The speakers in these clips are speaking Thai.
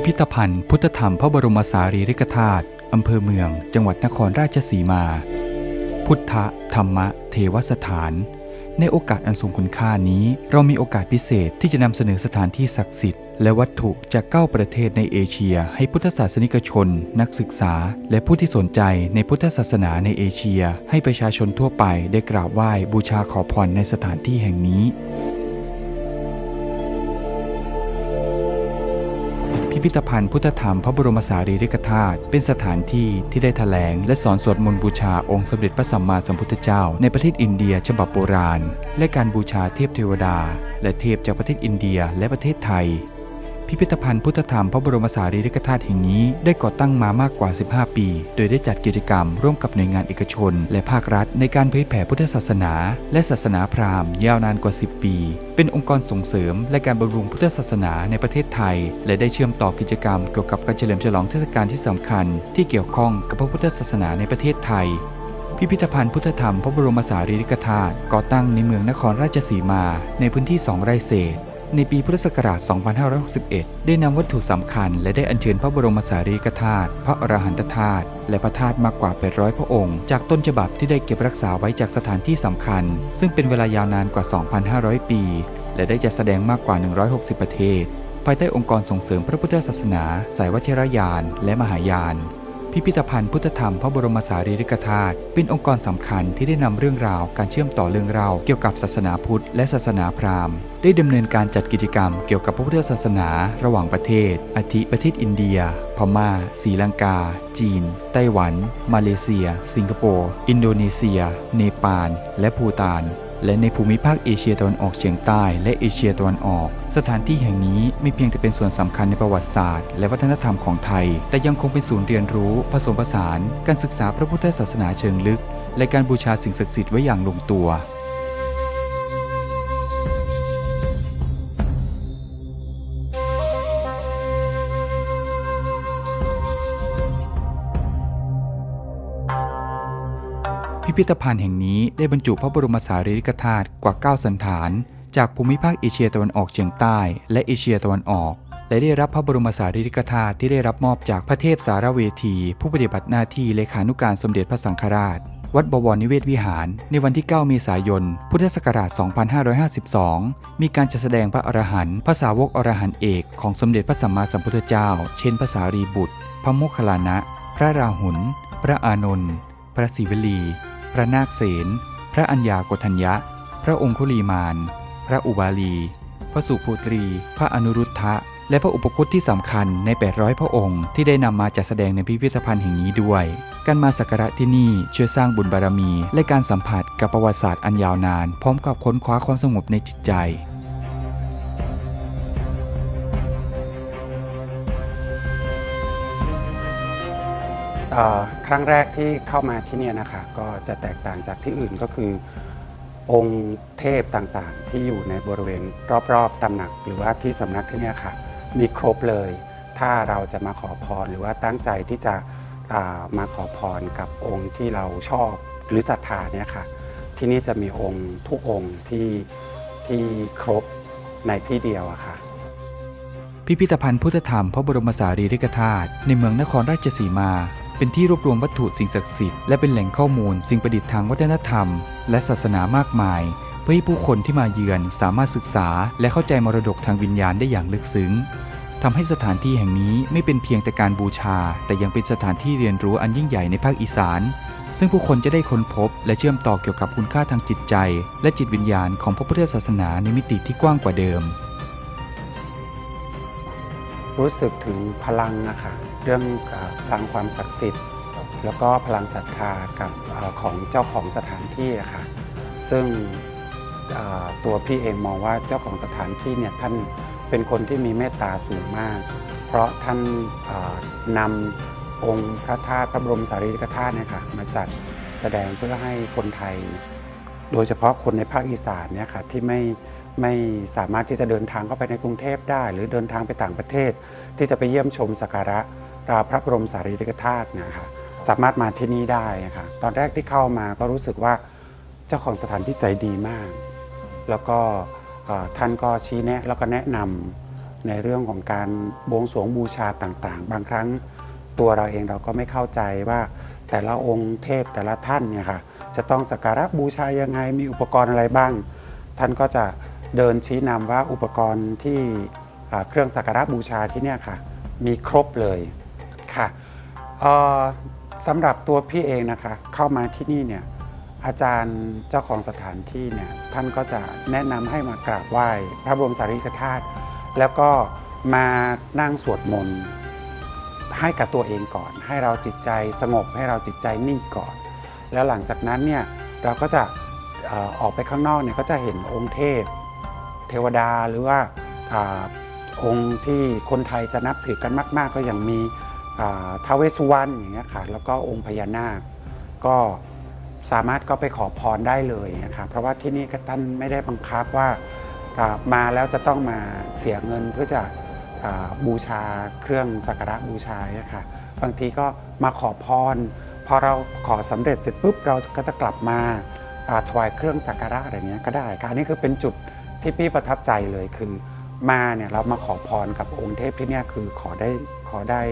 พิพิธภัณฑ์ พุทธธรรมพระบรมสารีริกธาตุอำเภอเมือง จังหวัดนครราชสีมา พุทธธรรมเทวสถาน ในโอกาสอันทรงคุณค่านี้ เรามีโอกาสพิเศษที่จะนำเสนอสถานที่ศักดิ์สิทธิ์และวัตถุจากเก้าประเทศในเอเชีย ให้พุทธศาสนิกชน นักศึกษา และผู้ที่สนใจในพุทธศาสนาในเอเชีย ให้ประชาชนทั่วไปได้กราบไหว้บูชาขอพรในสถานที่แห่งนี้ พิพิธภัณฑ์พุทธธรรมพระบรมสารีริกธาตุเป็นสถานที่ที่ได้แถลง และสอนสวดมนต์บูชาองค์สมเด็จพระสัมมาสัมพุทธเจ้า ในประเทศอินเดียฉบับโบราณ และการบูชาเทพเทวดา และเทพจากประเทศอินเดียและประเทศไทย พิพิธภัณฑ์พุทธธรรมพระบรมสารีริกธาตุแห่งนี้ได้ก่อตั้งมามากกว่า 15 ปี โดยได้จัดกิจกรรมร่วมกับหน่วยงานเอกชน และภาครัฐ ในการเผยแผ่พุทธศาสนา และศาสนาพราหมณ์ยาวนานกว่า 10 ปี เป็นองค์กรส่งเสริม และการบำรุงพุทธศาสนาในประเทศไทย และได้เชื่อมต่อกิจกรรมเกี่ยวกับการเฉลิมฉลองเทศกาลที่สำคัญ ที่เกี่ยวข้องกับพระพุทธศาสนาในประเทศไทยพิพิธภัณฑ์พุทธธรรมพระบรมสารีริกธาตุก่อตั้งในเมืองนครราชสีมา ในพื้นที่2ไร่เศษ ในปีพุทธศักราช 2561 ได้นำวัตถุสำคัญ และได้อัญเชิญพระบรมสารีริกธาตุ พระอรหันตธาตุ และพระธาตุมากกว่า 800 พระองค์ จากต้นฉบับที่ได้เก็บรักษาไว้จากสถานที่สำคัญ ซึ่งเป็นเวลายาวนานกว่า 2,500 ปี และได้จัดแสดงมากกว่า 160 ประเทศ ภายใต้องค์กรส่งเสริมพระพุทธศาสนา สายวัชรยาน และมหายาน พิพิธภัณฑ์พุทธธรรมพระบรมสารีริกธาตุเป็นองค์กรสำคัญที่ได้นำเรื่องราวการเชื่อมต่อเรื่องราวเกี่ยวกับศาสนาพุทธและศาสนาพราหมณ์ ได้ดำเนินการจัดกิจกรรมเกี่ยวกับพระพุทธศาสนา ระหว่างประเทศ อาทิประเทศอินเดีย พม่าศรีลังกา จีน ไต้หวัน มาเลเซีย สิงคโปร์ อินโดนีเซีย เนปาล และภูฏาน และในภูมิภาคเอเชียตะวันออกเฉียงใต้และเอเชียตะวันออก สถานที่แห่งนี้ไม่เพียงแต่เป็นส่วนสำคัญในประวัติศาสตร์ และวัฒนธรรมของไทย แต่ยังคงเป็นศูนย์เรียนรู้ ผสมผสาน การศึกษาพระพุทธศาสนาเชิงลึก และการบูชาสิ่งศักดิ์สิทธิ์ไว้อย่างลงตัว พิพิธภัณฑ์แห่งนี้ได้บรรจุพระบรมสารีริกธาตุกว่า 9 สันฐาน จากภูมิภาคเอเชียตะวันออกเฉียงใต้ และเอเชียตะวันออก และได้รับพระบรมสารีริกธาตุที่ได้รับมอบจากพระเทพสารเวที ผู้ปฏิบัติหน้าที่เลขานุการสมเด็จพระสังฆราช วัดบวรนิเวศวิหาร ในวันที่ 9 เมษายน พุทธศักราช 2552 มีการจัดแสดงพระอรหันต์พระสาวกอรหันต์เอกของสมเด็จพระสัมมาสัมพุทธเจ้า เช่นพระสารีบุตร พระโมคคัลลานะ พระราหุล พระอานนท์พระศิวลี พระนาคเสน พระอัญญากทัญญะ พระองคุลีมาน พระอุบาลี พระสุภูตรี พระอนุรุทธะ และพระอุปคุตที่สำคัญใน 800 พระองค์ ที่ได้นำมาจัดแสดงในพิพิธภัณฑ์แห่งนี้ด้วย การมาสักการะที่นี่ช่วยสร้างบุญบารมี และการสัมผัสกับประวัติศาสตร์อันยาวนาน พร้อมกับค้นคว้าความสงบในจิตใจ ครั้งแรกที่เข้ามาที่นี่นะคะก็จะแตกต่างจากที่อื่นก็คือ องค์เทพต่างๆ ที่อยู่ในบริเวณรอบๆตำหนัก หรือว่าที่สำนักที่นี่ค่ะ มีครบเลย ถ้าเราจะมาขอพรหรือว่าตั้งใจที่จะามาขอพรกับองค์ที่เราชอบหรือศรัทธาเนี่ยค่ะ ที่นี่จะมีองค์ทุกองค์ที่ที่ครบในที่เดียวอะค่ะพิพิธภัณฑ์พุทธธรรมพระบรมสารีริกธาตุในเมืองนครราชสีมา เป็นที่รวบรวมวัตถุสิ่งศักดิ์สิทธิ์และเป็นแหล่งข้อมูลสิ่งประดิษฐ์ทางวัฒนธรรม และศาสนามากมาย เพื่อให้ผู้คนที่มาเยือนสามารถศึกษา และเข้าใจมรดกทางวิญญาณได้อย่างลึกซึ้งทำให้สถานที่แห่งนี้ไม่เป็นเพียงแต่การบูชา แต่ยังเป็นสถานที่เรียนรู้อันยิ่งใหญ่ในภาคอีสาน ซึ่งผู้คนจะได้ค้นพบ และเชื่อมต่อเกี่ยวกับคุณค่าทางจิตใจ และจิตวิญญาณของพระพุทธศาสนาในมิติที่กว้างกว่าเดิม รู้สึกถึงพลังนะคะ เรื่องเอ่อพลังความศักดิ์สิทธิ์ แล้วก็พลังศรัทธากับเอ่อของเจ้าของสถานที่อะค่ะซึ่งเอ่อตัวพี่เองมองว่าเจ้าของสถานที่เนี่ยท่านเป็นคนที่มีเมตตาสูงมาก เพราะท่านเอ่อนำองค์พระธาตุพระบรมสารีริกธาตุเนี่ยค่ะมาจัดแสดงเพื่อให้คนไทย โดยเฉพาะคนในภาคอีสานเนี่ยค่ะที่ไม่ไม่สามารถที่จะเดินทางเข้าไปในกรุงเทพได้ หรือเดินทางไปต่างประเทศ ที่จะไปเยี่ยมชมสักการะ พระบรมสารีริกธาตุนะคะสามารถมาที่นี่ได้นะคะตอนแรกที่เข้ามาก็รู้สึกว่าเจ้าของสถานที่ใจดีมาก แล้วก็ท่านก็ชี้แนะแล้วก็แนะนำในเรื่องของการบวงสรวงบูชาต่างๆ บางครั้งตัวเราเองเราก็ไม่เข้าใจว่าแต่ละองค์เทพแต่ละท่านเนี่ยค่ะจะต้องสักการะบูชายังไงมีอุปกรณ์อะไรบ้าง ท่านก็จะเดินชี้นำว่าอุปกรณ์ที่เครื่องสักการะบูชาที่เนี่ยค่ะ มีครบเลย ค่ะสำหรับตัวพี่เองนะคะเข้ามาที่นี่เนี่ยอาจารย์เจ้าของสถานที่เนี่ยท่านก็จะแนะนำให้มากราบไหว้พระบรมสารีริกธาตุแล้วก็มานั่งสวดมนต์ให้กับตัวเองก่อน ให้เราจิตใจสงบให้เราจิตใจนิ่งก่อน แล้วหลังจากนั้นเนี่ยเราก็จะออกไปข้างนอกเนี่ยก็จะเห็นองค์เทพ เทวดาหรือว่าอองค์ที่คนไทยจะนับถือกันมาก ๆ ก็อย่างมี ท้าวเวสสุวรรณอย่างเงี้ยค่ะแล้วก็องค์พญานาคก็สามารถก็ไปขอพรได้เลยนะครับเพราะว่าที่นี่ก็ท่านไม่ได้บังคับว่ามาแล้วจะต้องมาเสียเงินเพื่อจะอ่าบูชาเครื่องสักการะบูชาเนี่ยค่ะบางทีก็มาขอพรพอเราขอสำเร็จเสร็จปุ๊บเราก็จะกลับมาถวายเครื่องสักการะอะไรเงี้ยก็ได้ค่ะนนี้คือเป็นจุดที่พี่ประทับใจเลยคือมาเนี่ยเรามาขอพรกับองค์เทพที่เนี่ยคือขอได้ขอได้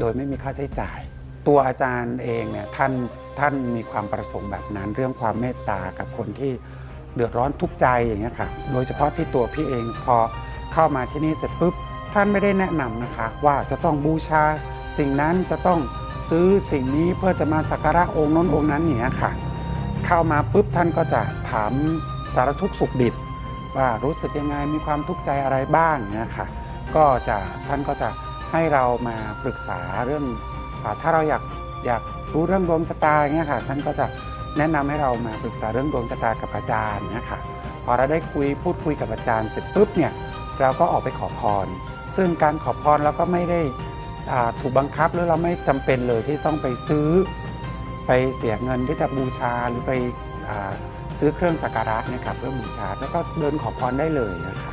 โดยไม่มีค่าใช้จ่าย ตัวอาจารย์เองเนี่ยท่านท่านมีความประสงค์แบบนั้น เรื่องความเมตตากับคนที่เดือดร้อนทุกใจอย่างเงี้ยค่ะโดยเฉพาะที่ตัวพี่เองพอเข้ามาที่นี่เสร็จปุ๊บท่านไม่ได้แนะนำนะคะ ว่าจะต้องบูชาสิ่งนั้นจะต้องซื้อสิ่งนี้เพื่อจะมาสักการะองค์น้นองค์นั้นอย่างเงี้ยค่ะ เข้ามาปุ๊บท่านก็จะถามสารทุกข์สุขดิบว่ารู้สึกยังไงมีความทุกข์ใจอะไรบ้างเนี่ยค่ะ ก็จะท่านก็จะ ให้เรามาปรึกษาเรื่องอถ้าเราอยากอยากรู้เรื่องดวงชะตาอย่างเงี้ยค่ะท่านก็จะแนะนำให้เรามาปรึกษาเรื่องดวงชะตากับอาจารย์เนี่ยค่ะพอเราได้คุยพูดคุยกับอาจารย์เสร็จปุ๊บเนี่ยเราก็ออกไปขอพร ซึ่งการขอพรเราก็ไม่ได้ถูกบังคับหรือเราไม่จำเป็นเลยที่ต้องไปซื้อ ไปเสียเงินที่จะบูชาหรือไปอซื้อเครื่องสักการะเนะครับเพื่อบูชาแล้วก็เดินขอพรได้เลยนะคะ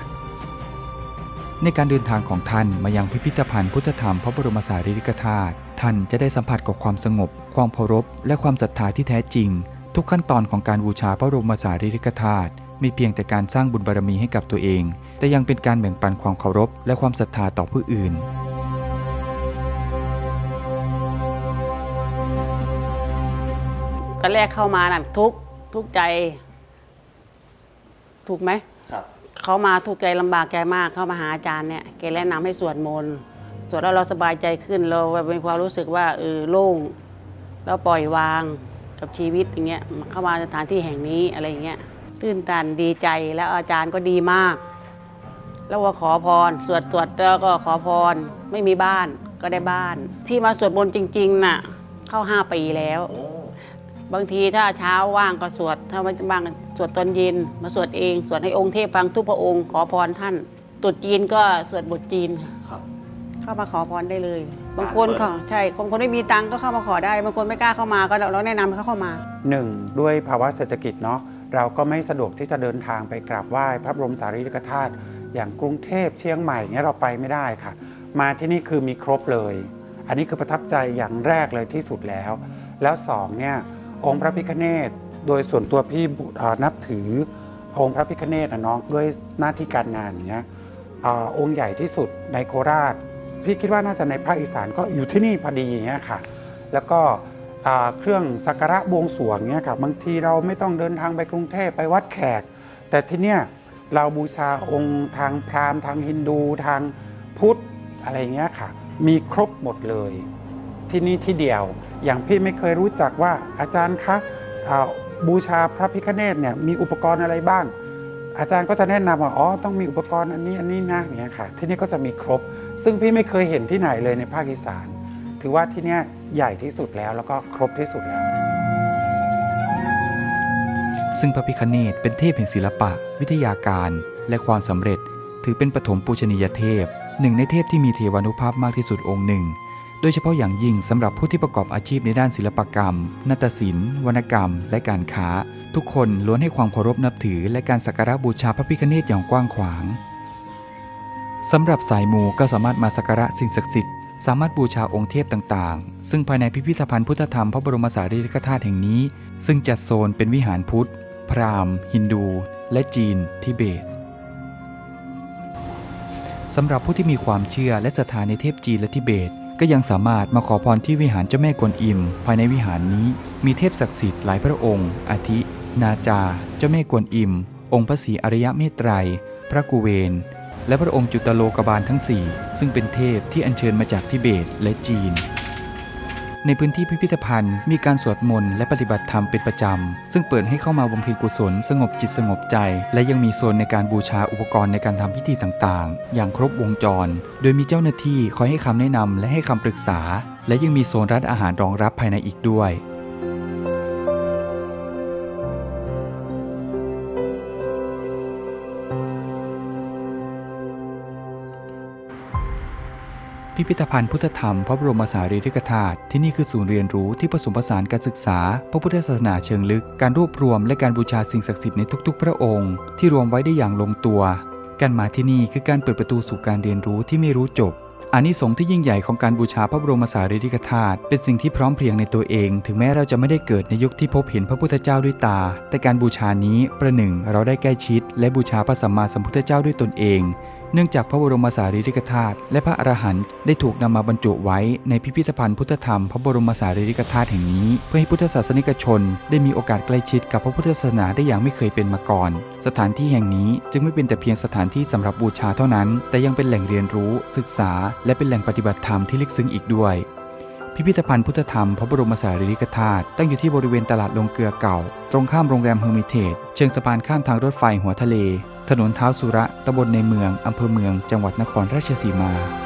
ในการเดินทางของท่านมายังพิพิธภัณฑ์พุทธธรรมพระบรมสารีริกธาตุท่านจะได้สัมผัสกับความสงบ ความเคารพ และความศรัทธาที่แท้จริง ทุกขั้นตอนของการบูชาพระบรมสารีริกธาตุไม่เพียงแต่การสร้างบุญบารมีให้กับตัวเอง แต่ยังเป็นการแบ่งปันความเคารพ และความศรัทธาต่อผู้อื่นก็แรกเข้ามาน่ะทุกทุกใจ ถูกไหม เขามาทุกข์ใจลำบากใจมากเข้ามาหาอาจารย์เนี่ยแกแนะนำให้สวดมนต์สวดแล้วเราสบายใจขึ้นเราแบบมีความรู้สึกว่าเออโล่งแล้วปล่อยวางกับชีวิตอย่างเงี้ยเข้ามาสถานที่แห่งนี้อะไรอย่างเงี้ยตื้นตันดีใจแล้วอาจารย์ก็ดีมาก แล้วก็ขอพรสวดสวดแล้วก็ขอพรไม่มีบ้านก็ได้บ้าน ที่มาสวดมนต์จริงๆน่ะเข้าห้าปีแล้ว บางทีถ้าเช้าว่างก็สวด ถ้าไม่ว่างสวดตอนเย็นมาสวดเอง สวดให้องค์เทพฟังทุกพระองค์ขอพรท่านตรุษจีนก็สวดบทจีนครับ เข้ามาขอพรได้เลย บางคนเปิดเขาใช่คนคนไม่มีตังค์ก็เข้ามาขอได้บางคนไม่กล้าเข้ามาก็เราแนะนำให้เขาเข้ามา หนึ่งด้วยภาวะเศรษฐกิจเนาะเราก็ไม่สะดวกที่จะเดินทางไปกราบไหว้พระบรมสารีริกธาตุอย่างกรุงเทพเชียงใหม่เงี้ยเราไปไม่ได้ค่ะ มาที่นี่คือมีครบเลย อันนี้คือประทับใจอย่างแรกเลยที่สุดแล้ว แล้วสองเนี่ย องค์พระพิฆเนศโดยส่วนตัวพี่นับถือองค์พระพิฆเนศนะเนาะด้วยหน้าที่การงานอย่างเงี้ยอองค์ใหญ่ที่สุดในโคราช พี่คิดว่าน่าจะในภาคอีสานก็อยู่ที่นี่พอดีอย่างเงี้ยค่ะ แล้วก็เครื่องสักการะบวงสรวงเนี่ยครับบางทีเราไม่ต้องเดินทางไปกรุงเทพไปวัดแขก แต่ที่เนี่ยเราบูชาองค์ทางพราหมณ์ทางฮินดูทางพุทธอะไรเงี้ยค่ะ มีครบหมดเลย ที่นี่ที่เดียว อย่างพี่ไม่เคยรู้จักว่าอาจารย์คะบูชาพระพิฆเนศเนี่ยมีอุปกรณ์อะไรบ้าง อาจารย์ก็จะแนะนำว่าอ๋อต้องมีอุปกรณ์อันนี้อันนี้นะอย่างเงี้ยค่ะ ที่นี่ก็จะมีครบ ซึ่งพี่ไม่เคยเห็นที่ไหนเลยในภาคอีสาน ถือว่าที่นี่ใหญ่ที่สุดแล้วแล้วก็ครบที่สุดแล้ว ซึ่งพระพิคเนตเป็นเทพแห่งศิลปะ วิทยาการ และความสำเร็จ ถือเป็นปฐมปูชนียเทพหนึ่งในเทพที่มีเทวานุภาพมากที่สุดองค์หนึ่ง โดยเฉพาะอย่างยิ่งสำหรับผู้ที่ประกอบอาชีพในด้านศิลปกรรม นาฏศิลป์ วรรณกรรม และการค้า ทุกคนล้วนให้ความเคารพนับถือ และการสักการะบูชาพระพิคเนตอย่างกว้างขวางสำหรับสายมูก็สามารถมาสักการะสิ่งศักดิ์สิทธิ์สามารถบูชาองค์เทพต่างๆ ซึ่งภายในพิพิธภัณฑ์พุทธธรรมพระบรมสารีริกธาตุแห่งนี้ ซึ่งจัดโซนเป็นวิหารพุทธ พราหมณ์ ฮินดู และจีน ทิเบตสำหรับผู้ที่มีความเชื่อและศรัทธาในเทพจีนและทิเบต ก็ยังสามารถมาขอพรที่วิหารเจ้าแม่กวนอิม ภายในวิหารนี้ มีเทพศักดิ์สิทธิ์หลายพระองค์ อาทิ นาจา เจ้าแม่กวนอิม องค์พระศรีอริยะเมตไตร พระกุเวน และพระองค์จุตโลกบาลทั้ง 4 ซึ่งเป็นเทพที่อัญเชิญมาจากทิเบตและจีน ในพื้นที่พิพิธภัณฑ์ มีการสวดมนต์และปฏิบัติธรรมเป็นประจำ ซึ่งเปิดให้เข้ามาบำเพ็ญกุศล สงบจิตสงบใจ และยังมีโซนในการบูชาอุปกรณ์ในการทำพิธีต่างๆ อย่างครบวงจร โดยมีเจ้าหน้าที่คอยให้คำแนะนำและให้คำปรึกษา และยังมีโซนร้านอาหารรองรับภายในอีกด้วย พิพิธภัณฑ์พุทธธรรมพระบรมสารีริกธาตุที่นี่คือศูนย์เรียนรู้ที่ผสมผสานการศึกษา พระพุทธศาสนาเชิงลึก การรวบรวมและการบูชาสิ่งศักดิ์สิทธิ์ในทุกๆ พระองค์ ที่รวมไว้ได้อย่างลงตัว การมาที่นี่คือการเปิดประตูสู่การเรียนรู้ที่ไม่รู้จบอานิสงส์ที่ยิ่งใหญ่ของการบูชาพระบรมสารีริกธาตุเป็นสิ่งที่พร้อมเพรียงในตัวเอง ถึงแม้เราจะไม่ได้เกิดในยุคที่พบเห็นพระพุทธเจ้าด้วยตา แต่การบูชานี้ประหนึ่งเราได้ใกล้ชิด และบูชาพระสัมมาสัมพุทธเจ้าด้วยตนเอง เนื่องจากพระบรมสารีริกธาตุและพระอรหันต์ได้ถูกนำมาบรรจุไว้ในพิพิธภัณฑ์พุทธธรรมพระบรมสารีริกธาตุแห่งนี้ เพื่อให้พุทธศาสนิกชน ได้มีโอกาสใกล้ชิดกับพระพุทธศาสนาได้อย่างไม่เคยเป็นมาก่อน สถานที่แห่งนี้จึงไม่เป็นแต่เพียงสถานที่สำหรับบูชาเท่านั้น แต่ยังเป็นแหล่งเรียนรู้ ศึกษา และเป็นแหล่งปฏิบัติธรรมที่ลึกซึ้งอีกด้วยพิพิธภัณฑ์พุทธธรรมพระบรมสารีริกธาตุตั้งอยู่ที่บริเวณตลาดลงเกลือเก่า ตรงข้ามโรงแรมเฮอร์มิเทจเชิงสะพานข้ามทางรถไฟหัวทะเล ถนนเท้าสุระตำบลในเมืองอำเภอเมือง จังหวัดนครราชสีมา